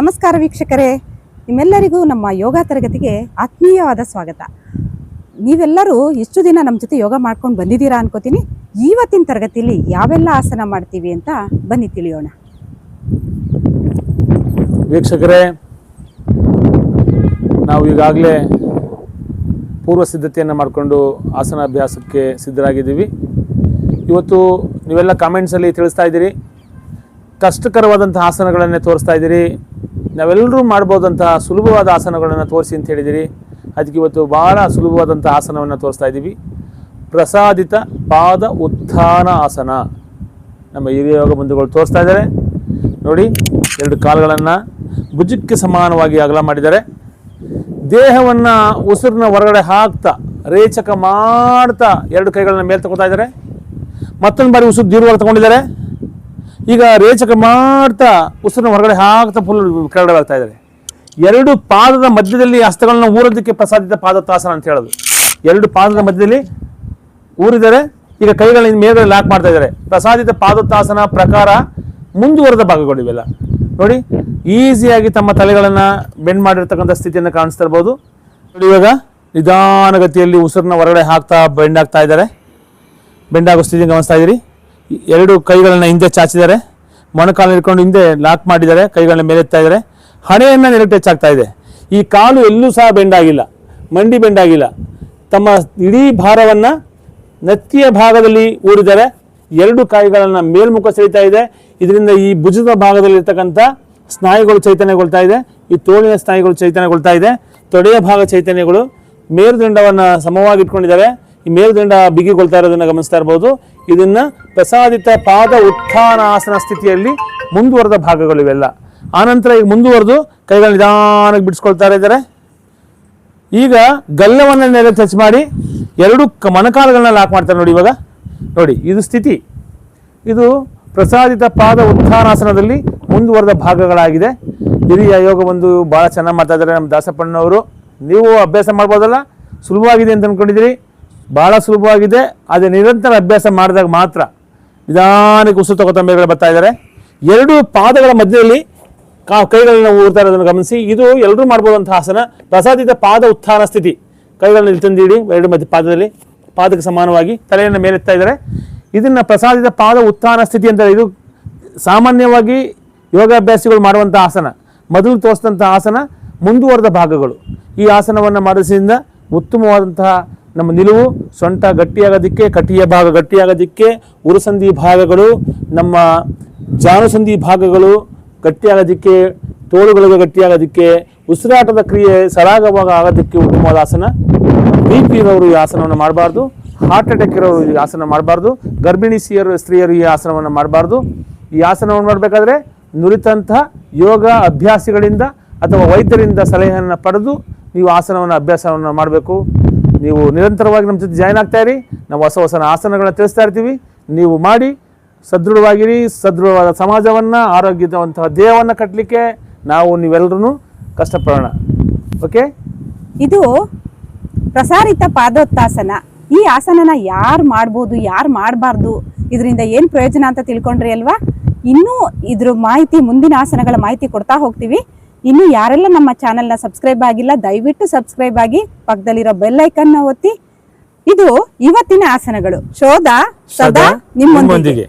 ನಮಸ್ಕಾರ ವೀಕ್ಷಕರೇ. ನಿಮ್ಮೆಲ್ಲರಿಗೂ ನಮ್ಮ ಯೋಗ ತರಗತಿಗೆ ಆತ್ಮೀಯವಾದ ಸ್ವಾಗತ. ನೀವೆಲ್ಲರೂ ಎಷ್ಟು ದಿನ ನಮ್ಮ ಜೊತೆ ಯೋಗ ಮಾಡ್ಕೊಂಡು ಬಂದಿದ್ದೀರಾ ಅನ್ಕೋತೀನಿ. ಇವತ್ತಿನ ತರಗತಿಯಲ್ಲಿ ಯಾವೆಲ್ಲ ಆಸನ ಮಾಡ್ತೀವಿ ಅಂತ ಬನ್ನಿ ತಿಳಿಯೋಣ. ವೀಕ್ಷಕರೇ, ನಾವು ಈಗಾಗಲೇ ಪೂರ್ವ ಸಿದ್ಧತೆಯನ್ನು ಮಾಡಿಕೊಂಡು ಆಸನಾಭ್ಯಾಸಕ್ಕೆ ಸಿದ್ಧರಾಗಿದ್ದೀವಿ. ಇವತ್ತು ನೀವೆಲ್ಲ ಕಾಮೆಂಟ್ಸಲ್ಲಿ ತಿಳಿಸ್ತಾ ಇದ್ದೀರಿ. ಕಷ್ಟಕರವಾದಂಥ ಆಸನಗಳನ್ನೇ ತೋರಿಸ್ತಾ ಇದ್ದೀರಿ. ನಾವೆಲ್ಲರೂ ಮಾಡ್ಬೋದಂತಹ ಸುಲಭವಾದ ಆಸನಗಳನ್ನು ತೋರಿಸಿ ಅಂತ ಹೇಳಿದಿರಿ. ಅದಕ್ಕೆ ಇವತ್ತು ಭಾಳ ಸುಲಭವಾದಂಥ ಆಸನವನ್ನು ತೋರಿಸ್ತಾ ಇದ್ದೀವಿ. ಪ್ರಸಾದಿತ ಪಾದ ಉತ್ಥಾನ ಆಸನ. ನಮ್ಮ ಹಿರಿಯ ಯೋಗ ಬಂಧುಗಳು ತೋರಿಸ್ತಾ ಇದ್ದಾರೆ. ನೋಡಿ, ಎರಡು ಕಾಲುಗಳನ್ನು ಭುಜಕ್ಕೆ ಸಮಾನವಾಗಿ ಅಗಲ ಮಾಡಿದ್ದಾರೆ. ದೇಹವನ್ನು ಉಸಿರನ್ನ ಹೊರಗಡೆ ಹಾಕ್ತಾ, ರೇಚಕ ಮಾಡ್ತಾ ಎರಡು ಕೈಗಳನ್ನ ಮೇಲೆ ತಗೋತಾ ಇದ್ದಾರೆ. ಮತ್ತೊಂದು ಬಾರಿ ಉಸಿರು ದೀರ್ಘವಾಗಿ ತಗೊಂಡಿದ್ದಾರೆ. ಈಗ ರೇಚಕ ಮಾಡ್ತಾ ಉಸಿರನ್ನ ಹೊರಗಡೆ ಹಾಕ್ತಾ ಫುಲ್ ಕೆರಡಾಗ್ತಾ ಇದ್ದಾರೆ. ಎರಡು ಪಾದದ ಮಧ್ಯದಲ್ಲಿ ಹಸ್ತಗಳನ್ನ ಊರೋದಕ್ಕೆ ಪ್ರಸಾದಿತ ಪಾದತಾಸನ ಅಂತ ಹೇಳೋದು. ಎರಡು ಪಾದದ ಮಧ್ಯದಲ್ಲಿ ಊರಿದ್ದಾರೆ, ಈಗ ಕೈಗಳನ್ನ ಮೇಲೆ ಲಾಕ್ ಮಾಡ್ತಾ ಇದ್ದಾರೆ. ಪ್ರಸಾದಿತ ಪಾದೋತ್ತಾಸನ ಪ್ರಕಾರ ಮುಂದುವರೆದ ಭಾಗಗಳು ಇವೆಲ್ಲ. ನೋಡಿ ಈಸಿಯಾಗಿ ತಮ್ಮ ತಲೆಗಳನ್ನು ಬೆಂಡ್ ಮಾಡಿರ್ತಕ್ಕಂಥ ಸ್ಥಿತಿಯನ್ನು ಕಾಣಿಸ್ತಾ ಇರ್ಬೋದು. ನೋಡಿ ಇವಾಗ ನಿಧಾನಗತಿಯಲ್ಲಿ ಉಸಿರನ್ನ ಹೊರಗಡೆ ಹಾಕ್ತಾ ಬೆಂಡ್ ಆಗ್ತಾ ಇದ್ದಾರೆ. ಬೆಂಡ್ ಆಗೋ ಸ್ಥಿತಿ ಗಮನಿಸ್ತಾ ಇದ್ದೀರಿ. ಎರಡು ಕೈಗಳನ್ನ ಹಿಂದೆ ಚಾಚಿದ್ದಾರೆ. ಮೊಣಕಾಲು ಹಿಡ್ಕೊಂಡು ಹಿಂದೆ ಲಾಕ್ ಮಾಡಿದ್ದಾರೆ, ಕೈಗಳನ್ನ ಮೇಲೆ ಎತ್ತಾ ಇದ್ದಾರೆ. ಹಣೆಯನ್ನ ನೆಲಕ್ಕೆ ಟಚ್ ಇದೆ. ಈ ಕಾಲು ಎಲ್ಲೂ ಸಹ ಬೆಂಡ್ ಆಗಿಲ್ಲ, ಮಂಡಿ ಬೆಂಡ್ ಆಗಿಲ್ಲ. ತಮ್ಮ ಇಡೀ ಭಾರವನ್ನ ನೆತ್ತಿಯ ಭಾಗದಲ್ಲಿ ಊರಿದ್ದಾರೆ. ಎರಡು ಕಾಯಿಗಳನ್ನು ಮೇಲ್ಮುಖ ಸೆಳಿತಾ ಇದೆ. ಇದರಿಂದ ಈ ಭುಜದ ಭಾಗದಲ್ಲಿರ್ತಕ್ಕಂಥ ಸ್ನಾಯುಗಳು ಚೈತನ್ಯಗೊಳ್ತಾ ಇದೆ. ಈ ತೋಳಿನ ಸ್ನಾಯುಗಳು ಚೈತನ್ಯಗೊಳ್ತಾ ಇದೆ. ತೊಡೆಯ ಭಾಗ ಚೈತನ್ಯಗಳು ಮೇರುದಂಡವನ್ನು ಸಮವಾಗಿ ಇಟ್ಕೊಂಡಿದ್ದಾರೆ ಈ ಮೇರುದಂಡ ಬಿಗಿಗೊಳ್ತಾ ಇರೋದನ್ನ ಗಮನಿಸ್ತಾ ಇರ್ಬೋದು. ಇದನ್ನ ಪ್ರಸಾದಿತ ಪಾದ ಉತ್ಥಾನಾಸನ ಸ್ಥಿತಿಯಲ್ಲಿ ಮುಂದುವರೆದ ಭಾಗಗಳು ಇವೆಲ್ಲ. ಆನಂತರ ಈಗ ಮುಂದುವರೆದು ಕೈಗಳು ನಿಧಾನಕ್ಕೆ ಬಿಡಿಸ್ಕೊಳ್ತಾ ಇದ್ದಾರೆ. ಈಗ ಗಲ್ಲವನ್ನ ನೆಲೆ ಟಚ್ ಮಾಡಿ ಎರಡು ಮೊಣಕಾಲುಗಳನ್ನ ಲಾಕ್ ಮಾಡ್ತಾರೆ ನೋಡಿ ಇವಾಗ. ನೋಡಿ, ಇದು ಸ್ಥಿತಿ. ಇದು ಪ್ರಸಾದಿತ ಪಾದ ಉತ್ಥಾನಾಸನದಲ್ಲಿ ಮುಂದುವರೆದ ಭಾಗಗಳಾಗಿದೆ. ಹಿರಿಯ ಯೋಗ ಒಂದು ಭಾಳ ಚೆನ್ನಾಗಿ ಇದ್ದಾರೆ ನಮ್ಮ ದಾಸಪ್ಪಣ್ಣವರು ನೀವು ಅಭ್ಯಾಸ ಮಾಡ್ಬೋದಲ್ಲ? ಸುಲಭವಾಗಿದೆ ಅಂತ ಅಂದ್ಕೊಂಡಿದ್ದೀರಿ ಭಾಳ ಸುಲಭವಾಗಿದೆ. ಅದೇ ನಿರಂತರ ಅಭ್ಯಾಸ ಮಾಡಿದಾಗ ಮಾತ್ರ ನಿಧಾನಕ್ಕೆ ಉಸಿರು ತಗೋತಂಬೆಗಳು ಬರ್ತಾ ಇದ್ದಾರೆ ಎರಡು ಪಾದಗಳ ಮಧ್ಯದಲ್ಲಿ ಕಾ ಕೈಗಳನ್ನು ಊರ್ತಾ ಇರೋದನ್ನು ಗಮನಿಸಿ. ಇದು ಎಲ್ಲರೂ ಮಾಡ್ಬೋದಂತಹ ಆಸನ. ಪ್ರಸಾದಿತ ಪಾದ ಉತ್ಥಾನ ಸ್ಥಿತಿ. ಕೈಗಳನ್ನು ಇಲ್ಲಿ ತಂದಿಡಿ ಎರಡು ಮಧ್ಯ ಪಾದದಲ್ಲಿ ಪಾದಕ್ಕೆ ಸಮಾನವಾಗಿ ತಲೆಯನ್ನು ಮೇಲೆತ್ತಾ ಇದ್ದಾರೆ ಇದನ್ನು ಪ್ರಸಾದಿತ ಪಾದ ಉತ್ಥಾನ ಸ್ಥಿತಿ ಅಂತ ಇದು ಸಾಮಾನ್ಯವಾಗಿ ಯೋಗಾಭ್ಯಾಸಿಗಳು ಮಾಡುವಂಥ ಆಸನ. ಮೊದಲು ತೋರಿಸಿದಂಥ ಆಸನ ಮುಂದುವರೆದ ಭಾಗಗಳು. ಈ ಆಸನವನ್ನು ಮಾಡಿಸಿದಿಂದ ಉತ್ತಮವಾದಂತಹ ನಮ್ಮ ನಿಲುವು ಸೊಂಟ ಗಟ್ಟಿಯಾಗೋದಕ್ಕೆ, ಕಟಿಯ ಭಾಗ ಗಟ್ಟಿಯಾಗೋದಕ್ಕೆ, ಉರುಸಂಧಿ ಭಾಗಗಳು, ನಮ್ಮ ಜಾನುಸಂಧಿ ಭಾಗಗಳು ಗಟ್ಟಿಯಾಗೋದಕ್ಕೆ, ತೋಳುಗಳಿಗೆ ಗಟ್ಟಿಯಾಗೋದಕ್ಕೆ, ಉಸಿರಾಟದ ಕ್ರಿಯೆ ಸರಾಗವಾಗ ಆಗೋದಕ್ಕೆ ಉತ್ತಮವಾದ ಆಸನ. ಬಿ ಪಿ ಇರೋರು ಈ ಆಸನವನ್ನು ಮಾಡಬಾರ್ದು. ಹಾರ್ಟ್ ಅಟ್ಯಾಕ್ ಇರೋರು ಈ ಆಸನ ಮಾಡಬಾರ್ದು. ಗರ್ಭಿಣಿ ಸ್ತ್ರೀಯರು ಸ್ತ್ರೀಯರು ಈ ಆಸನವನ್ನು ಮಾಡಬಾರ್ದು. ಈ ಆಸನವನ್ನು ಮಾಡಬೇಕಾದ್ರೆ ನುರಿತಂತಹ ಯೋಗ ಅಭ್ಯಾಸಿಗಳಿಂದ ಅಥವಾ ವೈದ್ಯರಿಂದ ಸಲಹೆಯನ್ನು ಪಡೆದು ನೀವು ಆಸನವನ್ನು, ಅಭ್ಯಾಸವನ್ನು ಮಾಡಬೇಕು. ನೀವು ನಿರಂತರವಾಗಿ ನಮ್ಮ ಜೊತೆ ಜಾಯ್ನ್ ಆಗ್ತಾ ಇರಿ. ನಾವು ಹೊಸ ಹೊಸ ಆಸನಗಳನ್ನ ತಿಳಿಸ್ತಾ ಇರ್ತೀವಿ. ನೀವು ಮಾಡಿ, ಸದೃಢವಾಗಿರಿ, ಸದೃಢವಾದ ಸಮಾಜವನ್ನು ಆರೋಗ್ಯವಂತಹ ದೇಹವನ್ನು ಕಟ್ಟಲಿಕ್ಕೆ ನಾವು ನೀವೆಲ್ಲರೂ ಕಷ್ಟಪಡೋಣ. ಓಕೆ ಇದು ಪ್ರಸಾರಿತ ಪಾದೋತ್ತಾಸನ. ಈ ಆಸನನ ಯಾರು ಮಾಡ್ಬೋದು, ಯಾರು ಮಾಡಬಾರ್ದು, ಇದರಿಂದ ಏನು ಪ್ರಯೋಜನ ಅಂತ ತಿಳ್ಕೊಂಡ್ರಿ ಅಲ್ವಾ? ಇನ್ನೂ ಇದ್ರ ಮಾಹಿತಿ, ಮುಂದಿನ ಆಸನಗಳ ಮಾಹಿತಿ ಕೊಡ್ತಾ ಹೋಗ್ತೀವಿ. ಇನ್ನು ಯಾರೆಲ್ಲ ನಮ್ಮ ಚಾನೆಲ್ನ ಸಬ್ಸ್ಕ್ರೈಬ್ ಆಗಿಲ್ಲ ದಯವಿಟ್ಟು ಸಬ್ಸ್ಕ್ರೈಬ್ ಆಗಿ ಪಕ್ಕದಲ್ಲಿರೋ ಬೆಲ್ ಐಕನ್ನ ಒತ್ತಿ. ಇದು ಇವತ್ತಿನ ಆಸನಗಳು. ಶೋಧ ಸದಾ ನಿಮ್ಮೊಂದಿಗೆ.